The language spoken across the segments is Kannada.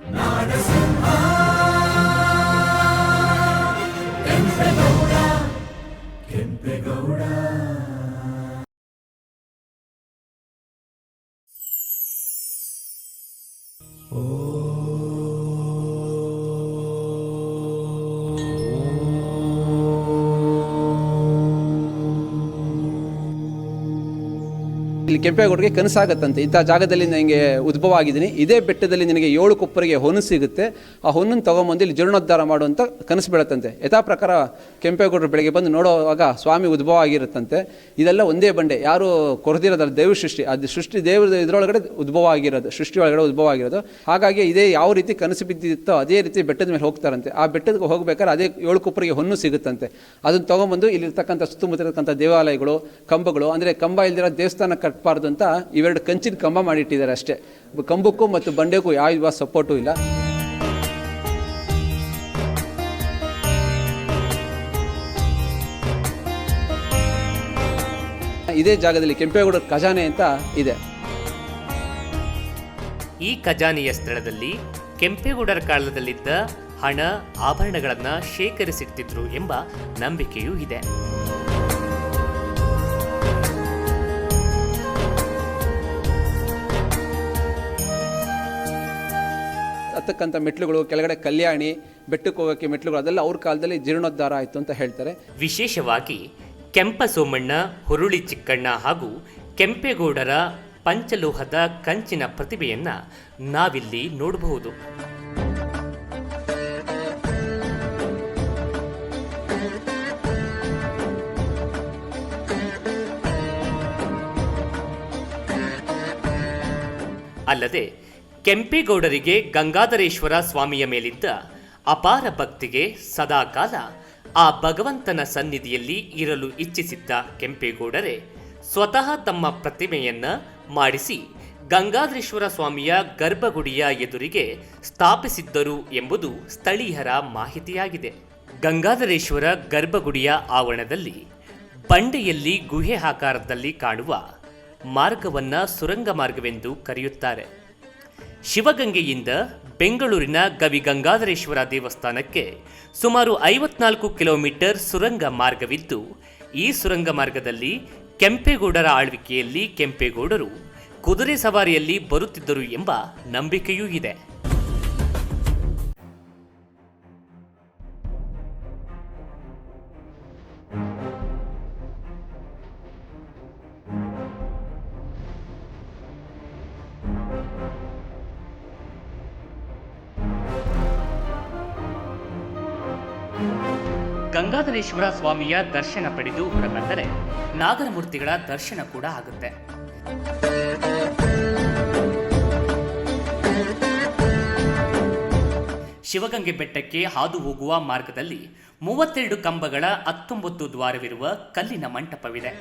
No. ಇಲ್ಲಿ ಕೆಂಪೇಗೌಡರಿಗೆ ಕನಸಾಗತ್ತಂತೆ. ಇಂಥ ಜಾಗದಲ್ಲಿ ನನಗೆ ಉದ್ಭವ ಆಗಿದ್ದೀನಿ ಇದೇ ಬೆಟ್ಟದಲ್ಲಿ ನಿನಗೆ ಏಳು ಕೊಪ್ಪರಿಗೆ ಹೊನ್ನು ಸಿಗುತ್ತೆ. ಆ ಹೊನ್ನನ್ನು ತೊಗೊಂಬಂದು ಇಲ್ಲಿ ಜೀರ್ಣೋದ್ಧಾರ ಮಾಡುವಂಥ ಕನಸು ಬೀಳತ್ತಂತೆ. ಯಥಾ ಪ್ರಕಾರ ಕೆಂಪೇಗೌಡರು ಬೆಳಗ್ಗೆ ಬಂದು ನೋಡುವಾಗ ಸ್ವಾಮಿ ಉದ್ಭವ ಆಗಿರುತ್ತಂತೆ ಇದೆಲ್ಲ ಒಂದೇ ಬಂಡೆ. ಯಾರು ಕೊರೆದಿರೋದಲ್ಲ ದೇವ ಸೃಷ್ಟಿ. ಅದು ಸೃಷ್ಟಿ ದೇವರ ಇದರೊಳಗಡೆ ಉದ್ಭವ ಆಗಿರೋದು ಸೃಷ್ಟಿ ಒಳಗಡೆ ಉದ್ಭವ ಆಗಿರೋದು ಹಾಗಾಗಿ ಇದೇ ಯಾವ ರೀತಿ ಕನಸು ಬಿದ್ದಿತ್ತೋ ಅದೇ ರೀತಿ ಬೆಟ್ಟದ ಮೇಲೆ ಹೋಗ್ತಾರಂತೆ. ಆ ಬೆಟ್ಟಕ್ಕೆ ಹೋಗ್ಬೇಕಾದ್ರೆ ಅದೇ ಏಳು ಕೊಪ್ಪರಿಗೆ ಹೊನ್ನು ಸಿಗುತ್ತಂತೆ. ಅದನ್ನು ತೊಗೊಂಬಂದು ಇಲ್ಲಿರ್ತಕ್ಕಂಥ ಸುತ್ತಮುತ್ತ ಇರತಕ್ಕಂಥ ದೇವಾಲಯಗಳು, ಕಂಬಗಳು, ಅಂದರೆ ಕಂಬ ಇಲ್ದಿರೋ ದೇವಸ್ಥಾನ ಕಟ್ಟಬಾರ್ದು ಅಂತ ಇವೆರಡು ಕಂಚಿನ ಕಂಬ ಮಾಡಿಟ್ಟಿದ್ದಾರೆ ಅಷ್ಟೇ. ಕಂಬಕ್ಕೂ ಮತ್ತು ಬಂಡೆಗೂ ಯಾವ ಸಪೋರ್ಟು ಇಲ್ಲ. ಇದೇ ಜಾಗದಲ್ಲಿ ಕೆಂಪೇಗೌಡ ಖಜಾನೆ ಅಂತ ಇದೆ. ಈ ಖಜಾನೆಯ ಸ್ಥಳದಲ್ಲಿ ಕೆಂಪೇಗೌಡರ ಕಾಲದಲ್ಲಿದ್ದ ಹಣ ಆಭರಣಗಳನ್ನು ಶೇಖರಿಸಿಡ್ತಿದ್ರು ಎಂಬ ನಂಬಿಕೆಯೂ ಇದೆ. ಹತ್ತಕ್ಕಂಥ ಮೆಟ್ಲುಗಳು ಕೆಳಗಡೆ ಕಲ್ಯಾಣಿ, ಬೆಟ್ಟಕ್ಕೆ ಹೋಗೋಕ್ಕೆ ಮೆಟ್ಲುಗಳು ಅದೆಲ್ಲ ಅವ್ರ ಕಾಲದಲ್ಲಿ ಜೀರ್ಣೋದ್ಧಾರ ಆಯಿತು ಅಂತ ಹೇಳ್ತಾರೆ. ವಿಶೇಷವಾಗಿ ಕೆಂಪ ಸೋಮಣ್ಣ ಹುರುಳಿ ಚಿಕ್ಕಣ್ಣ ಹಾಗೂ ಕೆಂಪೇಗೌಡರ ಪಂಚಲೋಹದ ಕಂಚಿನ ಪ್ರತಿಭೆಯನ್ನು ನಾವಿಲ್ಲಿ ನೋಡಬಹುದು. ಅಲ್ಲದೆ ಕೆಂಪೇಗೌಡರಿಗೆ ಗಂಗಾಧರೇಶ್ವರ ಸ್ವಾಮಿಯ ಮೇಲಿದ್ದ ಅಪಾರ ಭಕ್ತಿಗೆ ಸದಾಕಾಲ ಆ ಭಗವಂತನ ಸನ್ನಿಧಿಯಲ್ಲಿ ಇರಲು ಇಚ್ಛಿಸಿದ್ದ ಕೆಂಪೇಗೌಡರೇ, ಸ್ವತಃ ತಮ್ಮ ಪ್ರತಿಮೆಯನ್ನ ಮಾಡಿಸಿ ಗಂಗಾಧರೇಶ್ವರ ಸ್ವಾಮಿಯ ಗರ್ಭಗುಡಿಯ ಎದುರಿಗೆ ಸ್ಥಾಪಿಸಿದ್ದರು ಎಂಬುದು ಸ್ಥಳೀಯರ ಮಾಹಿತಿಯಾಗಿದೆ. ಗಂಗಾಧರೇಶ್ವರ ಗರ್ಭಗುಡಿಯ ಆವರಣದಲ್ಲಿ ಬಂಡೆಯಲ್ಲಿ ಗುಹೆ ಆಕಾರದಲ್ಲಿ ಕಾಣುವ ಮಾರ್ಗವನ್ನು ಸುರಂಗ ಮಾರ್ಗವೆಂದು ಕರೆಯುತ್ತಾರೆ. ಶಿವಗಂಗೆಯಿಂದ ಬೆಂಗಳೂರಿನ ಗವಿ ಗಂಗಾಧರೇಶ್ವರ ದೇವಸ್ಥಾನಕ್ಕೆ ಸುಮಾರು ಐವತ್ನಾಲ್ಕು ಕಿಲೋಮೀಟರ್ ಸುರಂಗ ಮಾರ್ಗವಿದ್ದು, ಈ ಸುರಂಗ ಮಾರ್ಗದಲ್ಲಿ ಕೆಂಪೇಗೌಡರ ಆಳ್ವಿಕೆಯಲ್ಲಿ ಕೆಂಪೇಗೌಡರು ಕುದುರೆ ಸವಾರಿಯಲ್ಲಿ ಬರುತ್ತಿದ್ದರು ಎಂಬ ನಂಬಿಕೆಯೂ ಇದೆ. ಗಂಗಾಧರೇಶ್ವರ ಸ್ವಾಮಿಯ ದರ್ಶನ ಪಡೆದು ಹೊರಬಂದರೆ ನಾಗರಮೂರ್ತಿಗಳ ದರ್ಶನ ಕೂಡ ಆಗುತ್ತೆ. ಶಿವಗಂಗೆ ಬೆಟ್ಟಕ್ಕೆ ಹಾದು ಹೋಗುವ ಮಾರ್ಗದಲ್ಲಿ ಮೂವತ್ತೆರಡು ಕಂಬಗಳ ಹತ್ತೊಂಬತ್ತು ದ್ವಾರವಿರುವ ಕಲ್ಲಿನ ಮಂಟಪವಿದೆ.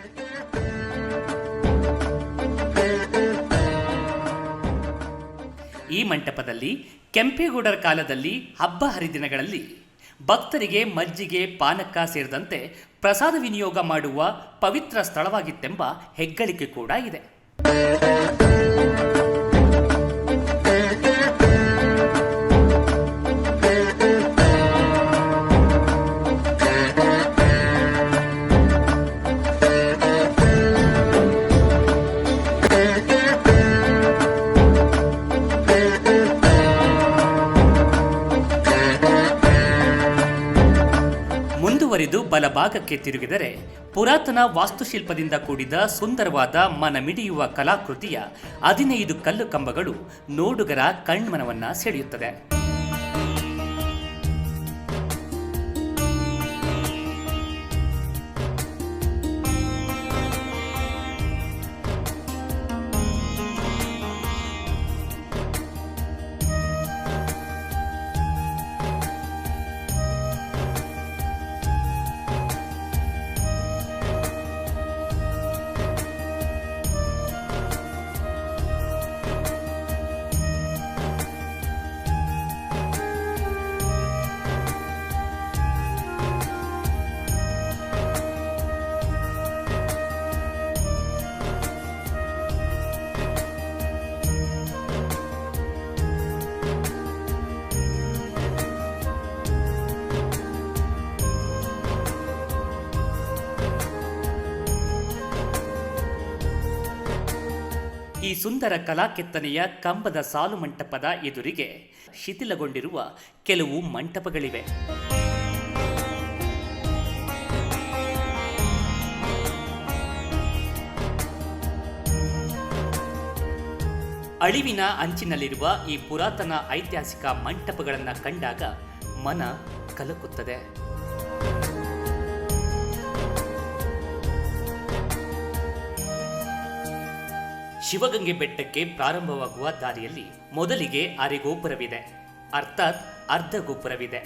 ಈ ಮಂಟಪದಲ್ಲಿ ಕೆಂಪೇಗೌಡರ ಕಾಲದಲ್ಲಿ ಹಬ್ಬ ಹರಿದಿನಗಳಲ್ಲಿ ಭಕ್ತರಿಗೆ ಮಜ್ಜಿಗೆ ಪಾನಕ ಸೇರಿದಂತೆ ಪ್ರಸಾದ ವಿನಿಯೋಗ ಮಾಡುವ ಪವಿತ್ರ ಸ್ಥಳವಾಗಿತ್ತೆಂಬ ಹೆಗ್ಗಳಿಕೆ ಕೂಡ ಇದೆ. ಬಲಭಾಗಕ್ಕೆ ತಿರುಗಿದರೆ ಪುರಾತನ ವಾಸ್ತುಶಿಲ್ಪದಿಂದ ಕೂಡಿದ ಸುಂದರವಾದ ಮನಮಿಡಿಯುವ ಕಲಾಕೃತಿಯ ಹದಿನೈದು ಕಲ್ಲು ಕಂಬಗಳು ನೋಡುಗರ ಕಣ್ಮನವನ್ನ ಸೆಳೆಯುತ್ತದೆ ಸುಂದರ ಕಲಾಕೆತ್ತನೆಯ ಕಂಬದ ಸಾಲು ಮಂಟಪದ ಎದುರಿಗೆ ಶಿಥಿಲಗೊಂಡಿರುವ ಕೆಲವು ಮಂಟಪಗಳಿವೆ. ಅಳಿವಿನ ಅಂಚಿನಲ್ಲಿರುವ ಈ ಪುರಾತನ ಐತಿಹಾಸಿಕ ಮಂಟಪಗಳನ್ನು ಕಂಡಾಗ ಮನ ಕಲಕುತ್ತದೆ. ಶಿವಗಂಗೆ ಬೆಟ್ಟಕ್ಕೆ ಪ್ರಾರಂಭವಾಗುವ ದಾರಿಯಲ್ಲಿ ಮೊದಲಿಗೆ ಅರೆಗೋಪುರವಿದೆ. ಅರ್ಥಾತ್ ಅರ್ಧ ಗೋಪುರವಿದೆ.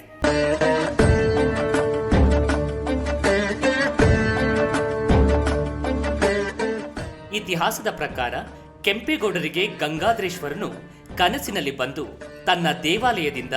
ಇತಿಹಾಸದ ಪ್ರಕಾರ ಕೆಂಪೇಗೌಡರಿಗೆ ಗಂಗಾಧರೇಶ್ವರನು ಕನಸಿನಲ್ಲಿ ಬಂದು ತನ್ನ ದೇವಾಲಯದಿಂದ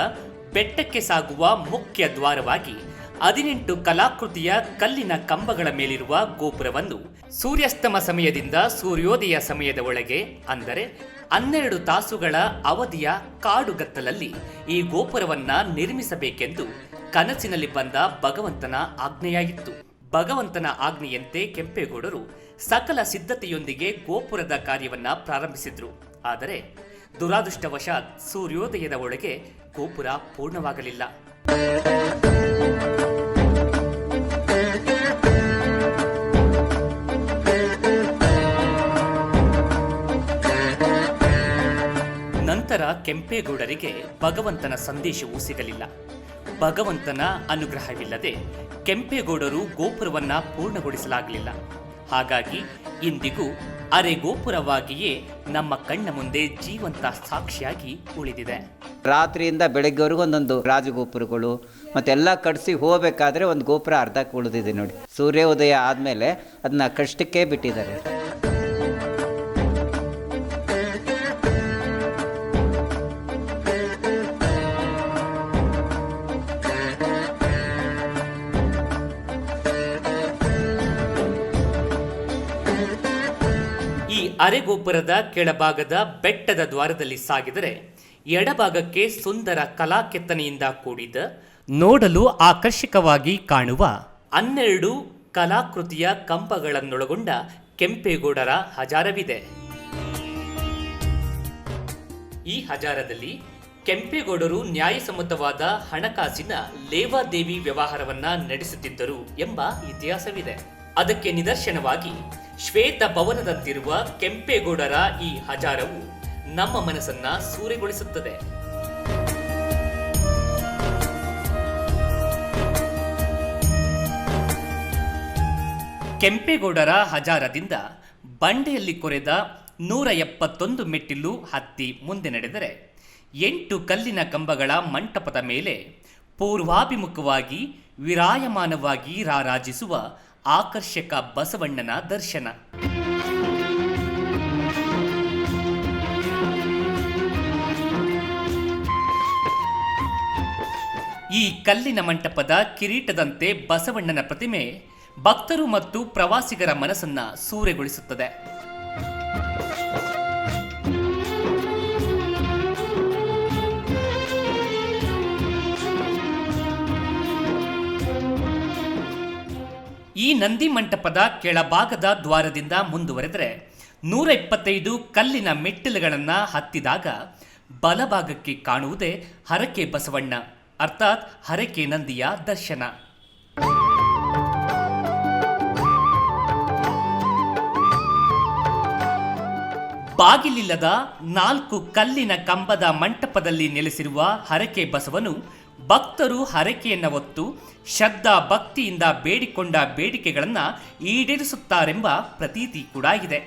ಬೆಟ್ಟಕ್ಕೆ ಸಾಗುವ ಮುಖ್ಯ ದ್ವಾರವಾಗಿ ಹದಿನೆಂಟು ಕಲಾಕೃತಿಯ ಕಲ್ಲಿನ ಕಂಬಗಳ ಮೇಲಿರುವ ಗೋಪುರವನ್ನು ಸೂರ್ಯಾಸ್ತಮ ಸಮಯದಿಂದ ಸೂರ್ಯೋದಯ ಸಮಯದ ಒಳಗೆ, ಅಂದರೆ ಹನ್ನೆರಡು ತಾಸುಗಳ ಅವಧಿಯ ಕಾಡುಗತ್ತಲಲ್ಲಿ ಈ ಗೋಪುರವನ್ನ ನಿರ್ಮಿಸಬೇಕೆಂದು ಕನಸಿನಲ್ಲಿ ಬಂದ ಭಗವಂತನ ಆಜ್ಞೆಯಾಗಿತ್ತು ಭಗವಂತನ ಆಜ್ಞೆಯಂತೆ ಕೆಂಪೇಗೌಡರು ಸಕಲ ಸಿದ್ಧತೆಯೊಂದಿಗೆ ಗೋಪುರದ ಕಾರ್ಯವನ್ನ ಪ್ರಾರಂಭಿಸಿದ್ರು. ಆದರೆ ದುರಾದೃಷ್ಟವಶಾತ್ ಸೂರ್ಯೋದಯದ ಒಳಗೆ ಗೋಪುರ ಪೂರ್ಣವಾಗಲಿಲ್ಲ. ಕೆಂಪೇಗೌಡರಿಗೆ ಭಗವಂತನ ಸಂದೇಶವೂ ಸಿಗಲಿಲ್ಲ. ಭಗವಂತನ ಅನುಗ್ರಹವಿಲ್ಲದೆ ಕೆಂಪೇಗೌಡರು ಗೋಪುರವನ್ನ ಪೂರ್ಣಗೊಳಿಸಲಾಗಲಿಲ್ಲ. ಹಾಗಾಗಿ ಇಂದಿಗೂ ಅರೆ ಗೋಪುರವಾಗಿಯೇ ನಮ್ಮ ಕಣ್ಣ ಮುಂದೆ ಜೀವಂತ ಸಾಕ್ಷಿಯಾಗಿ ಉಳಿದಿದೆ. ರಾತ್ರಿಯಿಂದ ಬೆಳಗ್ಗೆವರೆಗೂ ಒಂದೊಂದು ರಾಜಗೋಪುರಗಳು ಮತ್ತೆಲ್ಲ ಕಟ್ಸಿ ಹೋಗಬೇಕಾದ್ರೆ ಒಂದು ಗೋಪುರ ಅರ್ಧಕ್ಕೆ ಉಳಿದಿದೆ ನೋಡಿ. ಸೂರ್ಯೋದಯ ಆದಮೇಲೆ ಅದನ್ನ ಕಷ್ಟಕ್ಕೆ ಬಿಟ್ಟಿದ್ದಾರೆ. ಅರೆಗೋಪುರದ ಕೆಳಭಾಗದ ಬೆಟ್ಟದ ದ್ವಾರದಲ್ಲಿ ಸಾಗಿದರೆ ಎಡಭಾಗಕ್ಕೆ ಸುಂದರ ಕಲಾ ಕೆತ್ತನೆಯಿಂದ ಕೂಡಿದ ನೋಡಲು ಆಕರ್ಷಕವಾಗಿ ಕಾಣುವ ಹನ್ನೆರಡು ಕಲಾಕೃತಿಯ ಕಂಬಗಳನ್ನೊಳಗೊಂಡ ಕೆಂಪೇಗೌಡರ ಹಜಾರವಿದೆ. ಈ ಹಜಾರದಲ್ಲಿ ಕೆಂಪೇಗೌಡರು ನ್ಯಾಯಸಮ್ಮತವಾದ ಹಣಕಾಸಿನ ಲೇವಾದೇವಿ ವ್ಯವಹಾರವನ್ನ ನಡೆಸುತ್ತಿದ್ದರು ಎಂಬ ಇತಿಹಾಸವಿದೆ. ಅದಕ್ಕೆ ನಿದರ್ಶನವಾಗಿ ಶ್ವೇತ ಭವನದಂತಿರುವ ಕೆಂಪೇಗೌಡರ ಈ ಹಜಾರವು ನಮ್ಮ ಮನಸ್ಸನ್ನ ಸೂರೆಗೊಳಿಸುತ್ತದೆ. ಕೆಂಪೇಗೌಡರ ಹಜಾರದಿಂದ ಬಂಡೆಯಲ್ಲಿ ಕೊರೆದ ನೂರ ಎಪ್ಪತ್ತೊಂದು ಮೆಟ್ಟಿಲು ಹತ್ತಿ ಮುಂದೆ ನಡೆದರೆ ಎಂಟು ಕಲ್ಲಿನ ಕಂಬಗಳ ಮಂಟಪದ ಮೇಲೆ ಪೂರ್ವಾಭಿಮುಖವಾಗಿ ವಿರಾಯಮಾನವಾಗಿ ರಾರಾಜಿಸುವ ಆಕರ್ಷಕ ಬಸವಣ್ಣನ ದರ್ಶನ. ಈ ಕಲ್ಲಿನ ಮಂಟಪದ ಕಿರೀಟದಂತೆ ಬಸವಣ್ಣನ ಪ್ರತಿಮೆ ಭಕ್ತರು ಮತ್ತು ಪ್ರವಾಸಿಗರ ಮನಸ್ಸನ್ನ ಸೂರೆಗೊಳಿಸುತ್ತದೆ. ಈ ನಂದಿ ಮಂಟಪದ ಕೆಳಭಾಗದ ದ್ವಾರದಿಂದ ಮುಂದುವರೆದರೆ ನೂರ ಇಪ್ಪತ್ತೈದು ಕಲ್ಲಿನ ಮೆಟ್ಟಿಲುಗಳನ್ನು ಹತ್ತಿದಾಗ ಬಲಭಾಗಕ್ಕೆ ಕಾಣುವುದೇ ಹರಕೆ ಬಸವಣ್ಣ, ಅರ್ಥಾತ್ ಹರಕೆ ನಂದಿಯ ದರ್ಶನ. ಬಾಗಿಲಿಲ್ಲದ ನಾಲ್ಕು ಕಲ್ಲಿನ ಕಂಬದ ಮಂಟಪದಲ್ಲಿ ನೆಲೆಸಿರುವ ಹರಕೆ ಬಸವನು ಭಕ್ತರು ಹರಕೆಯನ್ನು ಹೊತ್ತು ಶಬ್ದ ಭಕ್ತಿಯಿಂದ ಬೇಡಿಕೊಂಡ ಬೇಡಿಕೆಗಳನ್ನು ಈಡೇರಿಸುತ್ತಾರೆಂಬ ಪ್ರತೀತಿ ಕೂಡ ಇದೆ.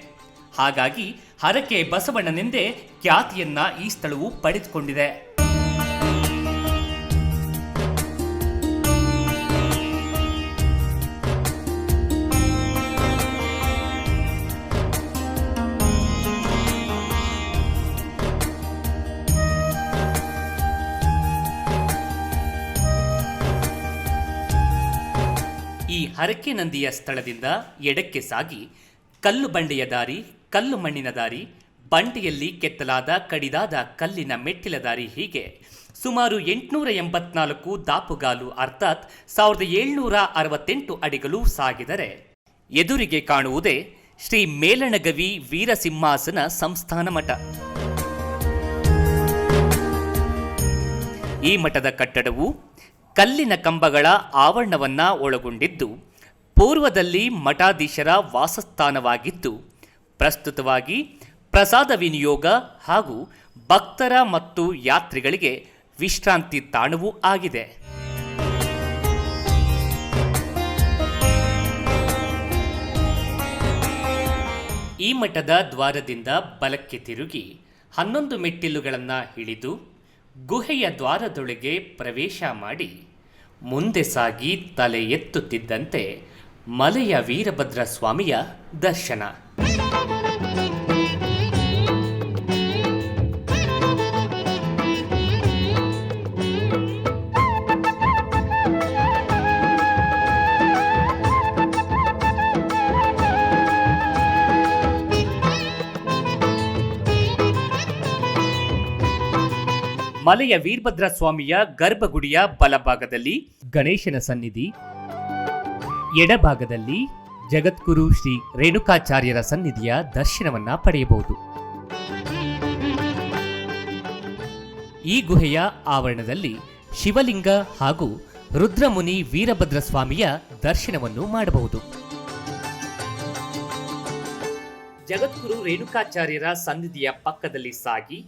ಹಾಗಾಗಿ ಹರಕೆ ಬಸವಣ್ಣನೆಂದೇ ಖ್ಯಾತಿಯನ್ನ ಈ ಸ್ಥಳವು ಪಡೆದುಕೊಂಡಿದೆ. ಹರಕೆ ನಂದಿಯ ಸ್ಥಳದಿಂದ ಎಡಕ್ಕೆ ಸಾಗಿ, ಕಲ್ಲು ಬಂಡೆಯ ದಾರಿ, ಕಲ್ಲು ಮಣ್ಣಿನ ದಾರಿ ಬಂಡೆಯಲ್ಲಿ ಕೆತ್ತಲಾದ ಕಡಿದಾದ ಕಲ್ಲಿನ ಮೆಟ್ಟಿಲ ದಾರಿ ಹೀಗೆ. ಸುಮಾರು ಎಂಟುನೂರ ಎಂಬತ್ನಾಲ್ಕು ದಾಪುಗಾಲು ಅರ್ಥಾತ್ ಸಾವಿರದ ಏಳ್ನೂರ ಅರವತ್ತೆಂಟು ಅಡಿಗಳು ಸಾಗಿದರೆ. ಎದುರಿಗೆ ಕಾಣುವುದೇ ಶ್ರೀ ಮೇಲಣಗವಿ ವೀರಸಿಂಹಾಸನ ಸಂಸ್ಥಾನ ಮಠ. ಈ ಮಠದ ಕಟ್ಟಡವು ಕಲ್ಲಿನ ಕಂಬಗಳ ಆವರಣವನ್ನ ಒಳಗೊಂಡಿದ್ದು, ಪೂರ್ವದಲ್ಲಿ ಮಠಾಧೀಶರ ವಾಸಸ್ಥಾನವಾಗಿದ್ದು, ಪ್ರಸ್ತುತವಾಗಿ ಪ್ರಸಾದ ವಿನಿಯೋಗ ಹಾಗೂ ಭಕ್ತರ ಮತ್ತು ಯಾತ್ರಿಗಳಿಗೆ ವಿಶ್ರಾಂತಿ ತಾಣವೂ ಆಗಿದೆ. ಈ ಮಠದ ದ್ವಾರದಿಂದ ಬಲಕ್ಕೆ ತಿರುಗಿ ಹನ್ನೊಂದು ಮೆಟ್ಟಿಲುಗಳನ್ನು ಇಳಿದು ಗುಹೆಯ ದ್ವಾರದೊಳಗೆ ಪ್ರವೇಶ ಮಾಡಿ ಮುಂದೆ ಸಾಗಿ ತಲೆ ಎತ್ತುತ್ತಿದ್ದಂತೆ ಮಲೆಯ ವೀರಭದ್ರ ಸ್ವಾಮಿಯ ದರ್ಶನ. ಮಲೆಯ ವೀರಭದ್ರ ಸ್ವಾಮಿಯ ಗರ್ಭಗುಡಿಯ ಬಲಭಾಗದಲ್ಲಿ ಗಣೇಶನ ಸನ್ನಿಧಿ. ಎಡಭಾಗದಲ್ಲಿ ಜಗದ್ಗುರು ಶ್ರೀ ರೇಣುಕಾಚಾರ್ಯರ ಸನ್ನಿಧಿಯ ದರ್ಶನವನ್ನ ಪಡೆಯಬಹುದು. ಈ ಗುಹೆಯ ಆವರಣದಲ್ಲಿ ಶಿವಲಿಂಗ ಹಾಗೂ ರುದ್ರಮುನಿ ವೀರಭದ್ರ ಸ್ವಾಮಿಯ ದರ್ಶನವನ್ನು ಮಾಡಬಹುದು. ಜಗದ್ಗುರು ರೇಣುಕಾಚಾರ್ಯರ ಸನ್ನಿಧಿಯ ಪಕ್ಕದಲ್ಲಿ ಸಾಗಿ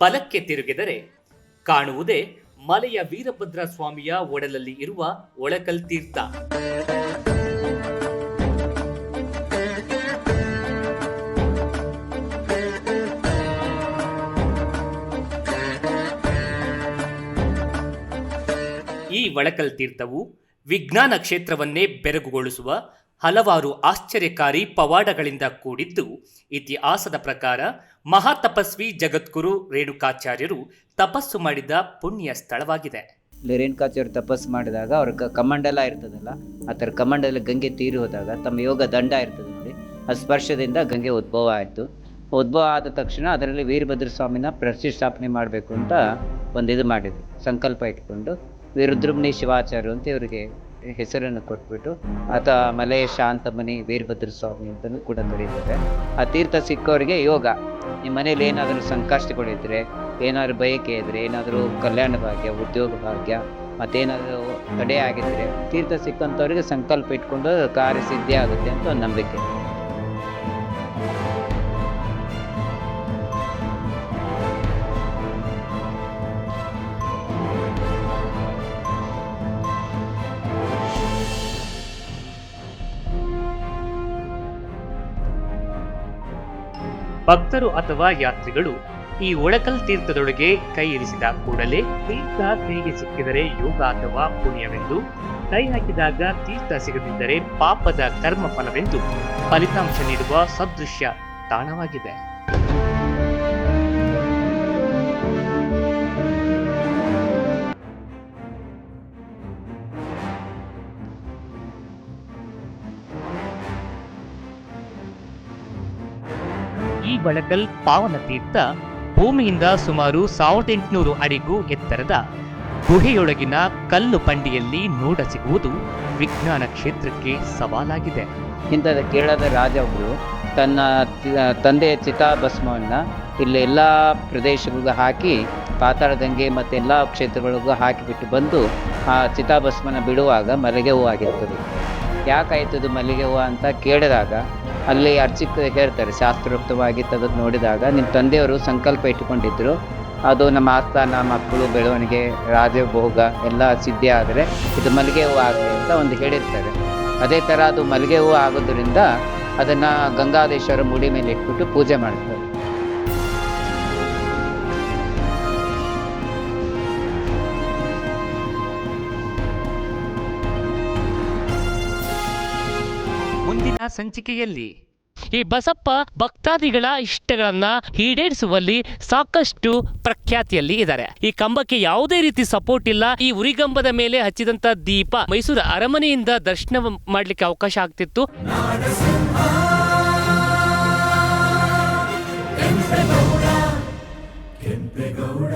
ಬಲಕ್ಕೆ ತಿರುಗಿದರೆ ಕಾಣುವುದೇ ಮಲೆಯ ವೀರಭದ್ರ ಸ್ವಾಮಿಯ ಒಡಲಲ್ಲಿ ಇರುವ ಒಳಕಲ್ ತೀರ್ಥ. ಈ ಒಳಕಲ್ ತೀರ್ಥವು ವಿಜ್ಞಾನ ಕ್ಷೇತ್ರವನ್ನೇ ಬೆರಗುಗೊಳಿಸುವ ಹಲವಾರು ಆಶ್ಚರ್ಯಕಾರಿ ಪವಾಡಗಳಿಂದ ಕೂಡಿದ್ದು ಇತಿಹಾಸದ ಪ್ರಕಾರ ಮಹಾತಪಸ್ವಿ ಜಗದ್ಗುರು ರೇಣುಕಾಚಾರ್ಯರು ತಪಸ್ಸು ಮಾಡಿದ ಪುಣ್ಯ ಸ್ಥಳವಾಗಿದೆ. ಇಲ್ಲಿ ತಪಸ್ಸು ಮಾಡಿದಾಗ ಅವ್ರ ಕಮಂಡಲ ಇರ್ತದಲ್ಲ, ಆ ಥರ ಕಮಂಡಲ ಗಂಗೆ ತೀರಿ ಹೋದಾಗ ತಮ್ಮ ಯೋಗ ದಂಡ ಇರ್ತದೆ ನೋಡಿ, ಆ ಸ್ಪರ್ಶದಿಂದ ಗಂಗೆ ಉದ್ಭವ ಆಯಿತು. ಉದ್ಭವ ಆದ ತಕ್ಷಣ ಅದರಲ್ಲಿ ವೀರಭದ್ರ ಸ್ವಾಮಿನ ಪ್ರತಿಷ್ಠಾಪನೆ ಮಾಡಬೇಕು ಅಂತ ಒಂದು ಇದು ಮಾಡಿದ್ರು, ಸಂಕಲ್ಪ ಇಟ್ಕೊಂಡು. ವೀರುದ್ರಮುನಿ ಶಿವಾಚಾರ್ಯ ಅಂತ ಇವರಿಗೆ ಹೆಸರನ್ನು ಕೊಟ್ಬಿಟ್ಟು ಆತ ಮಲೆಯ ಶಾಂತಮನಿ ವೀರಭದ್ರ ಸ್ವಾಮಿ ಅಂತಲೂ ಕೂಡ ಕರೀತಾರೆ. ಆ ತೀರ್ಥ ಸಿಕ್ಕವರಿಗೆ ಯೋಗ. ನಿಮ್ಮ ಮನೇಲಿ ಏನಾದರೂ ಸಂಕಷ್ಟಗಳಿದ್ರೆ, ಏನಾದರೂ ಬಯಕೆ ಇದ್ರೆ, ಏನಾದರೂ ಕಲ್ಯಾಣ ಭಾಗ್ಯ, ಉದ್ಯೋಗ ಭಾಗ್ಯ, ಮತ್ತೇನಾದರೂ ತಡೆ ಆಗಿದ್ರೆ ತೀರ್ಥ ಸಿಕ್ಕಂಥವ್ರಿಗೆ ಸಂಕಲ್ಪ ಇಟ್ಕೊಂಡು ಕಾರ್ಯ ಸಿದ್ಧಿ ಆಗುತ್ತೆ ಅಂತ ಒಂದು ನಂಬಿಕೆ. ಭಕ್ತರು ಅಥವಾ ಯಾತ್ರಿಗಳು ಈ ಒಳಕಲ್ ತೀರ್ಥದೊಳಗೆ ಕೈ ಇರಿಸಿದ ಕೂಡಲೇ ತೀರ್ಥ ಕೈಗೆ ಸಿಕ್ಕಿದರೆ ಯೋಗ ಅಥವಾ ಪುಣ್ಯವೆಂದು ಕೈ ಹಾಕಿದಾಗ ತೀರ್ಥ ಸಿಗದಿದ್ದರೆ ಪಾಪದ ಕರ್ಮ ಫಲವೆಂದು ಫಲಿತಾಂಶ ನೀಡುವ ಸದೃಶ್ಯ ತಾಣವಾಗಿದೆ. ಈ ಬಳಕಲ್ ಪಾವನ ತೀರ್ಥ ಭೂಮಿಯಿಂದ ಸುಮಾರು ಸಾವಿರದ ಎಂಟುನೂರು ಅಡಿಗೂ ಎತ್ತರದ ಗುಹೆಯೊಳಗಿನ ಕಲ್ಲು ಪಂಡಿಯಲ್ಲಿ ನೋಡ ಸಿಗುವುದು ವಿಜ್ಞಾನ ಕ್ಷೇತ್ರಕ್ಕೆ ಸವಾಲಾಗಿದೆ. ಇಂಥದ ಕೇರಳದ ರಾಜ ಒಬ್ಬರು ತನ್ನ ತಂದೆಯ ಚಿತಾಭಸ್ಮವನ್ನು ಇಲ್ಲಿ ಎಲ್ಲ ಪ್ರದೇಶಗಳಿಗೂ ಹಾಕಿ, ಪಾತಾಳದಂಗೆ ಮತ್ತು ಎಲ್ಲ ಕ್ಷೇತ್ರಗಳಿಗೂ ಹಾಕಿಬಿಟ್ಟು ಬಂದು ಆ ಚಿತಾಭಸ್ಮನ ಬಿಡುವಾಗ ಮಲ್ಲಿಗೆ ಹೂವು ಆಗಿರ್ತದೆ ಯಾಕಾಯ್ತದು ಮಲ್ಲಿಗೆ ಹೂವು ಅಂತ ಕೇಳಿದಾಗ ಅಲ್ಲಿ ಅರ್ಚಿಕ್ ಹೇಳ್ತಾರೆ, ಶಾಸ್ತ್ರೋಕ್ತವಾಗಿ ತೆಗೆದು ನೋಡಿದಾಗ ನಿಮ್ಮ ತಂದೆಯವರು ಸಂಕಲ್ಪ ಇಟ್ಟುಕೊಂಡಿದ್ದರು ಅದು ನಮ್ಮ ಆಸ್ಥಾನ, ಮಕ್ಕಳು, ಬೆಳವಣಿಗೆ, ರಾಜಭೋಗ ಎಲ್ಲ ಸಿದ್ಧಿ ಆದರೆ ಇದು ಮಲ್ಲಿಗೆ ಹೂವು ಆಗಲಿ ಅಂತ ಒಂದು ಹೇಳಿರ್ತಾರೆ. ಅದೇ ಥರ ಅದು ಮಲ್ಲಿಗೆ ಹೂವು ಆಗೋದ್ರಿಂದ ಅದನ್ನು ಗಂಗಾದೇಶ್ವರ ಮುಡಿ ಮೇಲೆ ಇಟ್ಬಿಟ್ಟು ಪೂಜೆ ಮಾಡ್ತಾರೆ. ಸಂಚಿಕೆಯಲ್ಲಿ. ಈ ಬಸಪ್ಪ ಭಕ್ತಾದಿಗಳ ಇಷ್ಟಗಳನ್ನ ಈಡೇರಿಸುವಲ್ಲಿ ಸಾಕಷ್ಟು ಪ್ರಖ್ಯಾತಿಯಲ್ಲಿ ಇದ್ದಾರೆ. ಈ ಕಂಬಕ್ಕೆ ಯಾವುದೇ ರೀತಿ ಸಪೋರ್ಟ್ ಇಲ್ಲ. ಈ ಉರಿಗಂಬದ ಮೇಲೆ ಹಚ್ಚಿದಂತ ದೀಪ ಮೈಸೂರು ಅರಮನೆಯಿಂದ ದರ್ಶನ ಮಾಡ್ಲಿಕ್ಕೆ ಅವಕಾಶ ಆಗ್ತಿತ್ತು. ಕೆಂಪೇಗೌಡ.